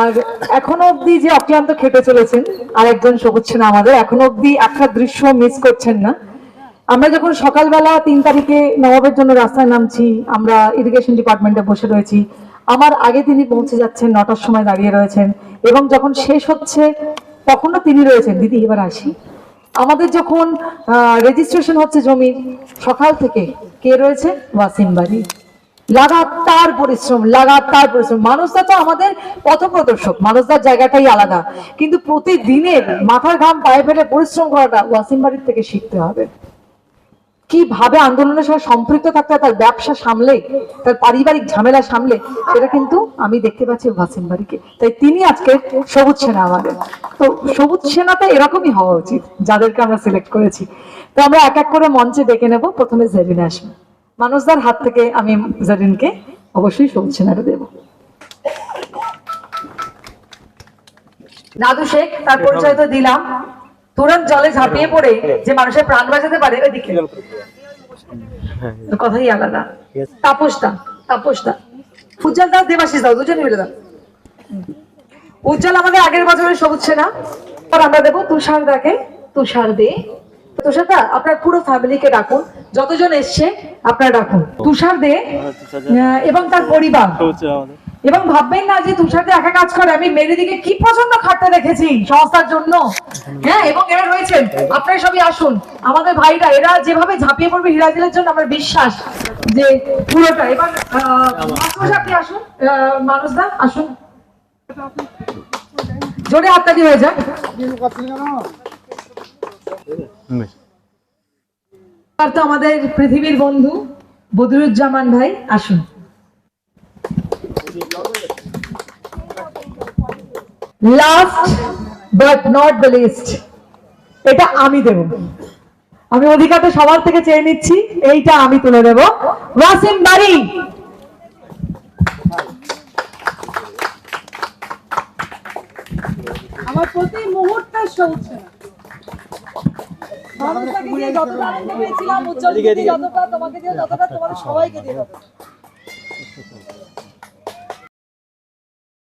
আর এখনও অবধি যে অক্লান্ত খেটে চলেছেন আর একজন সবুজ আমাদের, এখনও অবধি একটা দৃশ্য মিস করছেন না। আমরা যখন সকালবেলা তিন তারিখে নবাবের জন্য রাস্তায় নামছি, আমরা ইরিগেশন ডিপার্টমেন্টে বসে রয়েছি, আমার আগে তিনি পৌঁছে যাচ্ছেন, নটার সময় দাঁড়িয়ে রয়েছেন, এবং যখন শেষ হচ্ছে, তখনও তিনি রয়েছেন। দিদি, এবার আসি। আমাদের যখন রেজিস্ট্রেশন হচ্ছে জমির সকাল থেকে কে রয়েছে? ওয়াসিম বাড়ি। লাগাতার পরিশ্রম লাগাতার পরিশ্রম। মানুষদা তো আমাদের পথপ্রদর্শক, মানুষদার জায়গাটাই আলাদা। কিন্তু প্রতিদিনের মাথার ঘাম, পায়ে ফেলে পরিশ্রম করাটা ওয়াসিম বাড়ির থেকে শিখতে হবে। কীভাবে আন্দোলনের সঙ্গে সম্পৃক্ত থাকতে তার ব্যবসা সামলে, তার পারিবারিক ঝামেলা সামলে, সেটা কিন্তু আমি দেখতে পাচ্ছি ওয়াসিম বাড়িকে। তাই তিনি আজকে সবুজ সেনা আমাদের। তো সবুজ সেনাতে এরকমই হওয়া উচিত, যাদেরকে আমরা সিলেক্ট করেছি। তো আমরা এক এক করে মঞ্চে ডেকে নেব, প্রথমে জেরিন আসবে। মানুষদার হাত থেকে আমি জেরিনকে অবশ্যই সবুজ সেনাটা দেবো। নাদু শেখ, তার পরিচয় তো দিলাম। তুরন্ত জলে ঝাঁপিয়ে পড়ে যে মানুষের প্রাণ বাঁচাতে পারে ওইদিকে। কথাই আলাদা। তাপস দা তাপস দা উজ্জ্বল দাও দেবাশিস দাও, দুজনে মিলে দাও। উজ্জ্বল আমাদের আগের বছরের সবুজ সেনা আমরা দেবো তুষার দাকে তুষার দে তুষার দা আপনার পুরো ফ্যামিলিকে ডাকুন। যতজন এসছে, আপনারা ডাকুন। তুষার দে এবং তার পরিবার। এবং ভাববেন না যে তুষারতে একা কাজ করে। আমি মেরিদিকে কি পছন্দ খাটতে দেখেছি সংস্থার জন্য। হ্যাঁ এবং এরা রয়েছেন আপনারা সবই আসুন। আমাদের ভাইরা, এরা যেভাবে ঝাঁপিয়ে পড়বে হিরাজিলের জন্য আমার বিশ্বাস যে পুরোটা। এবার আপনি আসুন। মানুষদা আসুন। জোরে হাততালি হয়ে যায় তো আমাদের পৃথিবীর বন্ধু বদরুজ্জামান ভাই আসুন। Last but not the least এটা আমি দেব। আমি অধিকারটা সবার থেকে চেয়ে নিচ্ছি এইটা আমি তুলে দেব। ওয়াসিম বাড়ি। আমার প্রতি মুহূর্তে সৌছে মানুষটাকে দিয়ে যতটা আনন্দ পেয়েছিলাম উজ্জ্বলকে যতটা তোমাকে দিয়ে যতটা তোমাদের সবাইকে দিয়ে যতটা